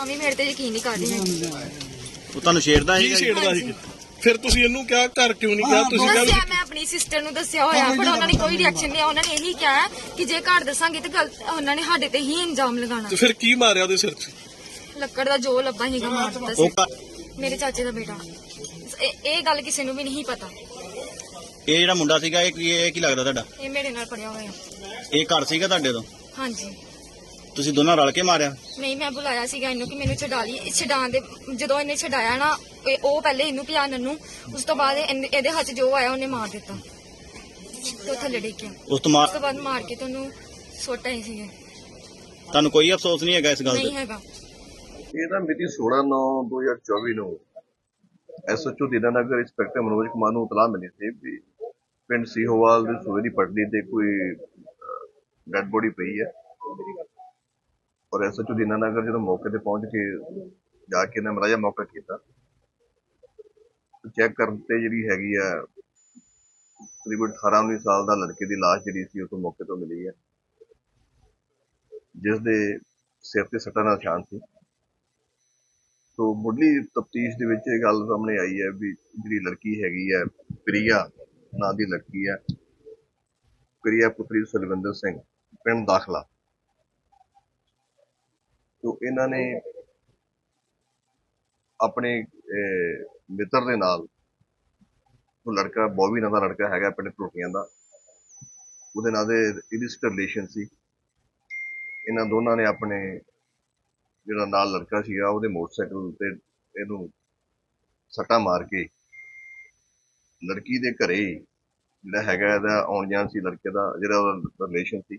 ਤਾਂ ਵੀ ਮੇਰੇ ਤੇ ਯਕੀਨ ਨਹੀਂ ਕਰ ਰਹੀ ਉਹ ਤੁਹਾਨੂੰ ਛੇੜਦਾ ਕੀ ਸੀ ਛੇੜਦਾ ਸੀ? ਫਿਰ ਤੁਸੀਂ ਇਹਨੂੰ ਕਿਹਾ ਘਰ ਕਿਉਂ ਨਹੀਂ ਕਿਹਾ? ਤੁਸੀਂ ਕਿਹਾ ਦੱਸਿਆ ਮੈਂ ਆਪਣੀ ਸਿਸਟਰ ਨੂੰ ਦੱਸਿਆ ਹੋਇਆ ਪਰ ਉਹਨਾਂ ਨੇ ਕੋਈ ਰਿਐਕਸ਼ਨ ਨਹੀਂ ਉਹਨਾਂ ਨੇ ਇਹੀ ਕਿਹਾ ਕਿ ਜੇ ਘਰ ਦੱਸਾਂਗੇ ਤਾਂ ਗਲਤ ਉਹਨਾਂ ਨੇ ਸਾਡੇ ਤੇ ਹੀ ਇਲਜ਼ਾਮ ਲਗਾਉਣਾ। ਤੇ ਫਿਰ ਕੀ ਮਾਰਿਆ ਉਹਦੇ ਸਿਰ 'ਚ? ਲੱਕੜ ਦਾ ਜੋ ਲੱਭਾ ਹੀਗਾ ਮਾਰ ਦਿੱਤਾ ਸੀ। ਉਹ ਘਰ- ਮੇਰੇ ਚਾਚੇ ਦਾ ਬੇਟਾ। ਇਹ ਇਹ ਗੱਲ ਕਿਸੇ ਨੂੰ ਵੀ ਨਹੀਂ ਪਤਾ। ਇਹ ਜਿਹੜਾ ਮੁੰਡਾ ਸੀਗਾ ਇਹ ਕੀ ਇਹ ਕੀ ਲੱਗਦਾ ਤੁਹਾਡਾ? ਇਹ ਮੇਰੇ ਨਾਲ ਪੜਿਆ ਹੋਇਆ। ਇਹ ਘਰ ਸੀਗਾ ਤੁਹਾਡੇ ਤੋਂ? ਹਾਂਜੀ। ਤੁਸੀਂ ਦੋਨਾਂ ਰਲ ਕੇ ਮਾਰਿਆ? ਨਹੀਂ ਮੈਂ ਬੁਲਾਇਆ ਸੀਗਾ ਇਹਨੂੰ ਕਿ ਮੈਨੂੰ ਛਡਾ ਲਈ। ਇਹ ਛਡਾਉਣ ਦੇ ਜਦੋਂ ਇਹਨੇ ਛਡਾਇਆ ਨਾ ਇਹ ਉਹ ਪਹਿਲੇ ਇਹਨੂੰ ਪਿਆ ਨੰਨੂ। ਉਸ ਤੋਂ ਬਾਅਦ ਇਹਨੇ- ਇਹਦੇ ਹੱਥ 'ਚ ਜੋ ਆਇਆ ਉਹਨੇ ਮਾਰ ਦਿੱਤਾ। ਤੇ ਉਹ ਥੱਲੇ ਉਸ ਤੋਂ ਮਾਰ ਉਸ ਤੋਂ ਬਾਅਦ ਮਾਰ ਕੇ ਤੁਹਾਨੂੰ ਸੁੱਟ ਆਏ ਸੀਗੇ। ਤੁਹਾਨੂੰ ਕੋਈ ਅਫਸੋਸ ਨਹੀਂ ਹੈਗਾ ਇਸ ਗੱਲ ਨਹੀਂ ਤੇ? ਹੈਗਾ। ਇਹ ਨਾ ਮਿਤੀ 16/9/2024 ਨੂੰ ਐਸਐਚਓ ਦੀਨਾਨਗਰ ਇੰਸਪੈਕਟਰ ਮਨੋਜ ਕੁਮਾਰ ਨੂੰ ਇਤਲਾਹ ਮਿਲੀ ਸੀ ਵੀ ਪਿੰਡ ਸੀਹੋਵਾਲ ਦੇ ਸੂਏ ਦੀ ਪਟੜੀ ਤੇ ਕੋਈ ਡੈਡ ਬੋਡੀ ਪਈ ਹੈ। ਔਰ ਐਸਐਚਓ ਦੀਨਾਨਗਰ ਜਦੋਂ ਮੌਕੇ ਤੇ ਪਹੁੰਚ ਕੇ ਜਾ ਕੇ ਇਹਨਾਂ ਮਰਾਜਾ ਮੌਕਾ ਕੀਤਾ ਚੈੱਕ ਕਰਨ ਤੇ ਜਿਹੜੀ ਹੈਗੀ ਆ, ਤਕਰੀਬਨ 18 19 ਸਾਲ ਦਾ ਲੜਕੇ ਦੀ ਲਾਸ਼ ਜਿਹੜੀ ਸੀ ਉਹ ਤੋਂ ਮੌਕੇ ਤੋਂ ਮਿਲੀ ਹੈ ਜਿਸ ਦੇ ਸਿਰ ਤੇ ਸੱਟਾਂ ਦਾ ਨਿਸ਼ਾਨ ਸੀ। ਸੋ ਮੁੱਢਲੀ ਤਫਤੀਸ਼ ਦੇ ਵਿੱਚ ਇਹ ਗੱਲ ਸਾਹਮਣੇ ਆਈ ਹੈ ਵੀ ਜਿਹੜੀ ਲੜਕੀ ਹੈਗੀ ਹੈ ਪ੍ਰਿਆ ਨਾਂ ਦੀ ਲੜਕੀ ਹੈ ਪ੍ਰਿਆ ਪੁੱਤਰੀ ਸੁਲਵਿੰਦਰ ਸਿੰਘ, ਪਿੰਡ ਦਾਖਲਾ। ਸੋ ਇਹਨਾਂ ਨੇ ਆਪਣੇ ਮਿੱਤਰ ਦੇ ਨਾਲ ਉਹ ਲੜਕਾ, ਬੋਬੀ ਨਾਂ ਦਾ ਲੜਕਾ ਹੈਗਾ ਪਿੰਡ ਟੋਟੀਆਂ ਦਾ। ਉਹਦੇ ਨਾਲ ਦੇ ਇਲਿਸਟ ਰਿਲੇਸ਼ਨ ਸੀ। ਇਹਨਾਂ ਦੋਨਾਂ ਨੇ ਆਪਣੇ ਜਿਹੜਾ ਨਾਲ ਲੜਕਾ ਸੀਗਾ, ਉਹਦੇ ਮੋਟਰਸਾਈਕਲ ਤੇ ਇਹਨੂੰ ਸੱਟਾ ਮਾਰ ਕੇ ਲੜਕੀ ਦੇ ਘਰੇ ਜਿਹੜਾ ਹੈਗਾ, ਇਹਦਾ ਆਉਣ ਜਾਣ ਸੀ ਲੜਕੇ ਦਾ, ਜਿਹੜਾ ਉਹਦਾ ਰਿਲੇਸ਼ਨ ਸੀ।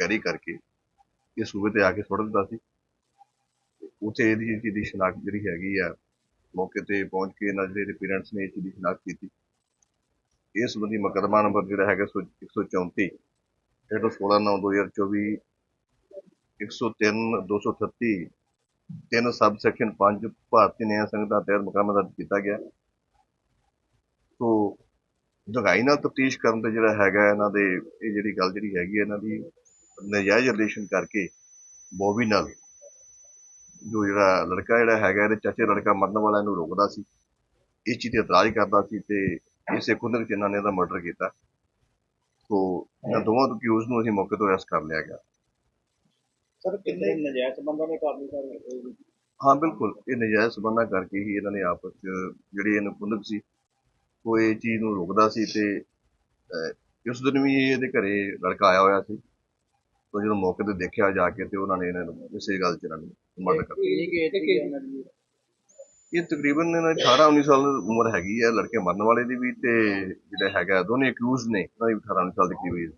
ਕੈਰੀ ਕਰਕੇ ਇਹ ਸੂਬੇ ਤੇ ਆ ਕੇ ਸੁੱਟ ਦਿੱਤਾ ਸੀ। ਉੱਥੇ ਇਹਦੀ ਚੀਜ਼ ਦੀ ਸ਼ਨਾਖਤ ਜਿਹੜੀ ਹੈਗੀ ਆ, ਮੌਕੇ ਤੇ ਪਹੁੰਚ ਕੇ ਇਹਨਾਂ ਜਿਹੜੇ ਪੇਰੈਂਟਸ ਨੇ ਇਸ ਚੀਜ਼ ਦੀ ਸ਼ਨਾਖਤ ਕੀਤੀ। ਇਸ ਸੰਬੰਧੀ ਮੁਕੱਦਮਾ ਨੰਬਰ ਜਿਹੜਾ ਹੈਗਾ ਸੌ- 134 ਇਹ 16 9 2024 103 238 ਤਿੰਨ ਸਬ ਸੈਕਸ਼ਨ 5 ਭਾਰਤੀ ਨਿਆਂ ਸੰਹਿਤਾ ਤਹਿਤ ਮੁਕੱਦਮਾ ਦਰਜ ਕੀਤਾ ਗਿਆ। ਸੋ ਜਗਾਈ ਨਾਲ ਤਫਤੀਸ਼ ਕਰਨ ਤੇ ਜਿਹੜਾ ਹੈਗਾ ਇਹਨਾਂ ਦੇ, ਇਹ ਜਿਹੜੀ ਗੱਲ ਜਿਹੜੀ ਹੈਗੀ ਹੈ ਇਹਨਾਂ ਦੀ ਨਜਾਇਜ਼ ਰਿਲੇਸ਼ਨ ਕਰਕੇ ਬੋਬੀ ਨਾਲ ਜੋ ਜਿਹੜਾ ਲੜਕਾ ਜਿਹੜਾ ਹੈਗਾ ਇਹਦੇ ਚਾਚੇ ਲੜਕਾ ਮਰਨ ਵਾਲਾ ਇਹਨੂੰ ਰੋਕਦਾ ਸੀ। ਇਸ ਚੀਜ਼ ਤੇ ਇਤਰਾਜ਼ ਕਰਦਾ ਸੀ ਤੇ ਇਸੇ ਕੁੰਦਰ ਚ ਇਹਨਾਂ ਨੇ ਇਹਦਾ ਮਰਡਰ ਕੀਤਾ। ਸੋ ਇਹਨਾਂ ਦੋਵਾਂ ਤੋਂ ਅਕਿਊਜ਼ ਨੂੰ ਅਸੀਂ ਮੌਕੇ ਤੋਂ ਅਰੈਸਟ ਕਰ ਲਿਆ ਗਿਆ। ਸਰ ਕਿੰਨੇ ਨਜਾਇਜ਼ ਸੰਬੰਧਾਂ ਦੇ ਕਾਰਨ ਸਰ ਹਾਂ ਬਿਲਕੁਲ। ਇਹ ਨਜਾਇਜ਼ ਸਬੰਧਾਂ ਕਰਕੇ ਹੀ ਇਹਨਾਂ ਨੇ ਆਪਸ ਚ ਜਿਹੜੀ ਇਹਨੂੰ ਕੁੰਦਕ ਸੀ ਇਹ ਚੀਜ਼ ਨੂੰ ਰੋਕਦਾ ਸੀ ਤੇ ਉਸ ਦਿਨ ਵੀ ਇਹਦੇ ਘਰੇ ਲੜਕਾ ਆਇਆ ਹੋਇਆ ਸੀ। ਤਾਂ ਜਦੋਂ ਮੌਕੇ ਤੇ ਦੇਖਿਆ ਜਾ ਕੇ ਤੇ ਉਹਨਾਂ ਨੇ ਇਹਨਾਂ ਨੂੰ ਇਸੇ ਗੱਲ ਚ ਇਹਨਾਂ ਨੂੰ ਮਰਡਰ ਕਰ ਇਹਨਾਂ ਇਹ ਤਕਰੀਬਨ ਇਹਨਾਂ ਦੀ 18 19 ਸਾਲ ਉਮਰ ਹੈਗੀ ਹੈ ਲੜਕੇ ਮਰਨ ਵਾਲੇ ਦੀ ਵੀ ਤੇ ਜਿਹੜਾ ਹੈਗਾ ਦੋਨੇ ਅਕਿਊਜ਼ ਨੇ। ਉਹਨਾਂ ਦੀ ਵੀ 18 19 ਸਾਲ ਦੀ ਕਰੀਬ age